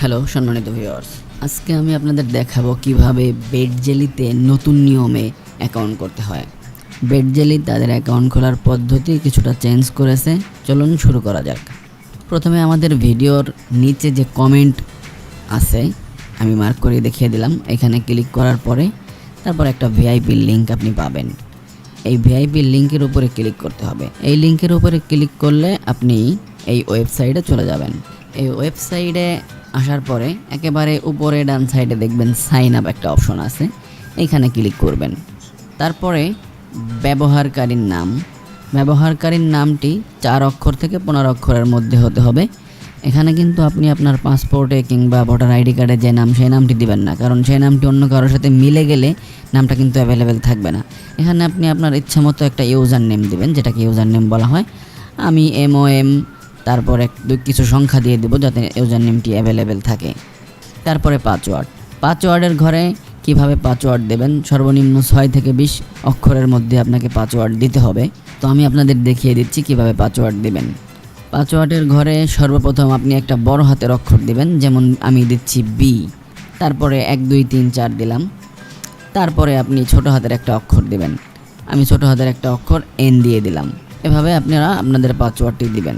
Hello সম্মানিত viewers আজকে আমি আপনাদের দেখাবো কীভাবে বেড জেলিতে নতুন নিয়মে অ্যাকাউন্ট করতে হয়। বেড জেলি তাদের অ্যাকাউন্ট খোলার পদ্ধতি কিছুটা চেঞ্জ করেছে। চলুন শুরু করা যাক। প্রথমে আমাদের ভিডিওর নিচে যে কমেন্ট আছে, আমি মার্ক করে দেখিয়ে দিলাম। এখানে ক্লিক করার পরে তারপর একটা ভিআইপি লিঙ্ক আপনি পাবেন। এই ভিআইপি লিঙ্কের উপরে ক্লিক করতে হবে। এই লিঙ্কের উপরে ক্লিক করলে আপনি এই ওয়েবসাইটে চলে যাবেন। এই ওয়েবসাইটে আসার পরে একেবারে উপরে ডান সাইডে দেখবেন সাইন আপ একটা অপশন আছে। এখানে ক্লিক করবেন। তারপরে ব্যবহারকারীর নাম। ব্যবহারকারীর নামটি চার অক্ষর থেকে পনেরো অক্ষরের মধ্যে হতে হবে। এখানে কিন্তু আপনি আপনার পাসপোর্টে কিংবা ভোটার আইডি কার্ডে যে নাম, সেই নামটি দিবেন না। কারণ সেই নামটি অন্য কারোর সাথে মিলে গেলে নামটা কিন্তু অ্যাভেলেবেল থাকবে না। এখানে আপনি আপনার ইচ্ছা মতো একটা ইউজার নেম দিবেন, যেটাকে ইউজার নেম বলা হয়। আমি এম ও এম তারপর এক কিছু সংখ্যা দিয়ে দেবো যাতে ইউজার নেমটি অ্যাভেলেবেল থাকে। তারপরে পাসওয়ার্ড পাসওয়ার্ডের ঘরে কীভাবে পাসওয়ার্ড দেবেন? সর্বনিম্ন ছয় থেকে বিশ অক্ষরের মধ্যে আপনাকে পাসওয়ার্ড দিতে হবে। তো আমি আপনাদের দেখিয়ে দিচ্ছি কীভাবে পাসওয়ার্ড দিবেন। পাসওয়ার্ডের ঘরে সর্বপ্রথম আপনি একটা বড় হাতের অক্ষর দিবেন, যেমন আমি দিচ্ছি বি তারপরে এক, দুই, তিন, চার দিলাম। তারপরে আপনি ছোট হাতের একটা অক্ষর দিবেন। আমি ছোট হাতের একটা অক্ষর এন দিয়ে দিলাম। এভাবে আপনারা আপনাদের পাসওয়ার্ডটি দিবেন।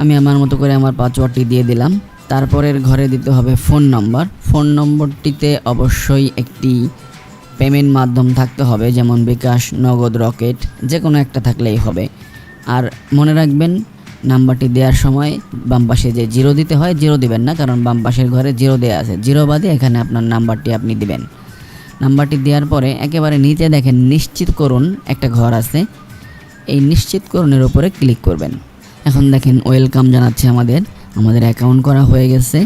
আমি আমার মতো করে আমার পাসওয়ার্ডটি দিয়ে দিলাম। তারপরের ঘরে দিতে হবে ফোন নম্বর। ফোন নম্বরটিতে অবশ্যই একটি পেমেন্ট মাধ্যম থাকতে হবে, যেমন বিকাশ, নগদ, রকেট যে কোনো একটা থাকলেই হবে। আর মনে রাখবেন, নাম্বারটি দেওয়ার সময় বাম পাশে যে জিরো দিতে হয়, জিরো দিবেন না, কারণ বাম পাশের ঘরে জিরো দেওয়া আছে। জিরো বাদে এখানে আপনার নাম্বারটি আপনি দিবেন। নাম্বারটি দেওয়ার পরে একেবারে নিচে দেখেন নিশ্চিত করুন একটা ঘর আছে। এই নিশ্চিতকরণের উপরে ক্লিক করবেন। এখন দেখেন ওয়েলকাম জানাচ্ছে আমাদের। আমাদের অ্যাকাউন্ট করা হয়ে গেছে।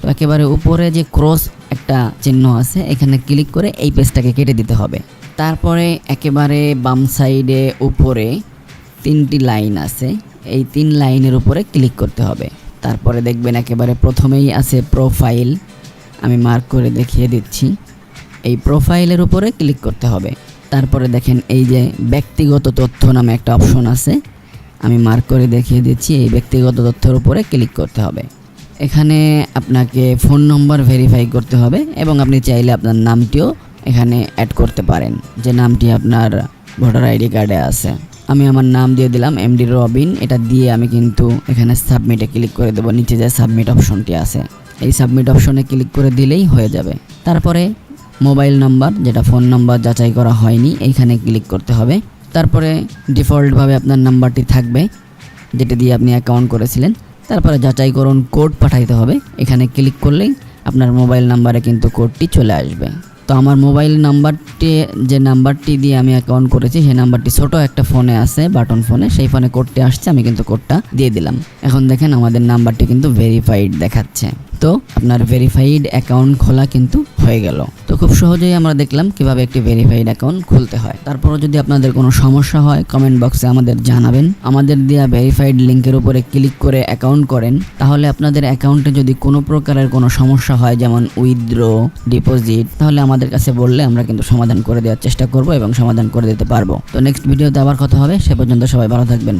তো একেবারে উপরে যে ক্রস একটা চিহ্ন আছে, এখানে ক্লিক করে এই পেজটাকে কেটে দিতে হবে। তারপরে একেবারে বাম সাইডে উপরে তিনটি লাইন আছে। এই তিন লাইনের উপরে ক্লিক করতে হবে। তারপরে দেখবেন একেবারে প্রথমেই আছে প্রোফাইল আমি মার্ক করে দেখিয়ে দিচ্ছি। এই প্রোফাইলের উপরে ক্লিক করতে হবে। তারপরে দেখেন এই যে ব্যক্তিগত তথ্য নামে একটা অপশন আছে। আমি মার্ক করে দেখিয়ে দিচ্ছি, এই ব্যক্তিগত তথ্যের উপরে ক্লিক করতে হবে। এখানে আপনাকে ফোন নম্বর ভেরিফাই করতে হবে এবং আপনি চাইলে আপনার নামটিও এখানে অ্যাড করতে পারেন। যে নামটি আপনার ভোটার আইডি কার্ডে আছে। আমি আমার নাম দিয়ে দিলাম এমডি রবিন এটা দিয়ে আমি কিন্তু এখানে সাবমিটে ক্লিক করে দেবো, নিচে যে সাবমিট অপশনটি আছে। এই সাবমিট অপশনে ক্লিক করে দিলেই হয়ে যাবে। তারপরে মোবাইল নাম্বার যেটা ফোন নাম্বার যাচাই করা হয়নি এইখানে ক্লিক করতে হবে। তারপরে ডিফল্টভাবে আপনার নাম্বারটি থাকবে, যেটা দিয়ে আপনি অ্যাকাউন্ট করেছিলেন। তারপরে যাচাই করুন কোড পাঠাইতে হবে। এখানে ক্লিক করলেই আপনার মোবাইল নাম্বারে কিন্তু কোডটি চলে আসবে। তো আমার মোবাইল নাম্বারটি যে নাম্বারটি দিয়ে আমি অ্যাকাউন্ট করেছি, সেই নাম্বারটি ছোট একটা ফোনে আছে বাটন ফোনে সেই ফোনে কোডটি আসছে, আমি কিন্তু কোডটা দিয়ে দিলাম। এখন দেখেন আমাদের নাম্বারটি কিন্তু ভেরিফাইড দেখাচ্ছে। তো আপনার ভেরিফাইড অ্যাকাউন্ট খোলা কিন্তু হয়ে গেল। তো খুব সহজেই আমরা দেখলাম কীভাবে একটি ভেরিফাইড অ্যাকাউন্ট খুলতে হয়। তারপরও যদি আপনাদের কোনো সমস্যা হয় কমেন্ট বক্সে আমাদের জানাবেন। আমাদের দেওয়া ভেরিফাইড লিঙ্কের উপরে ক্লিক করে অ্যাকাউন্ট করেন। তাহলে আপনাদের অ্যাকাউন্টে যদি কোনো প্রকারের কোনো সমস্যা হয়, যেমন উইথড্র ডিপোজিট তাহলে আমাদের কাছে বললে আমরা কিন্তু সমাধান করে দেওয়ার চেষ্টা করব এবং সমাধান করে দিতে পারব। তো নেক্সট ভিডিওতে আবার কথা হবে। সে পর্যন্ত সবাই ভালো থাকবেন।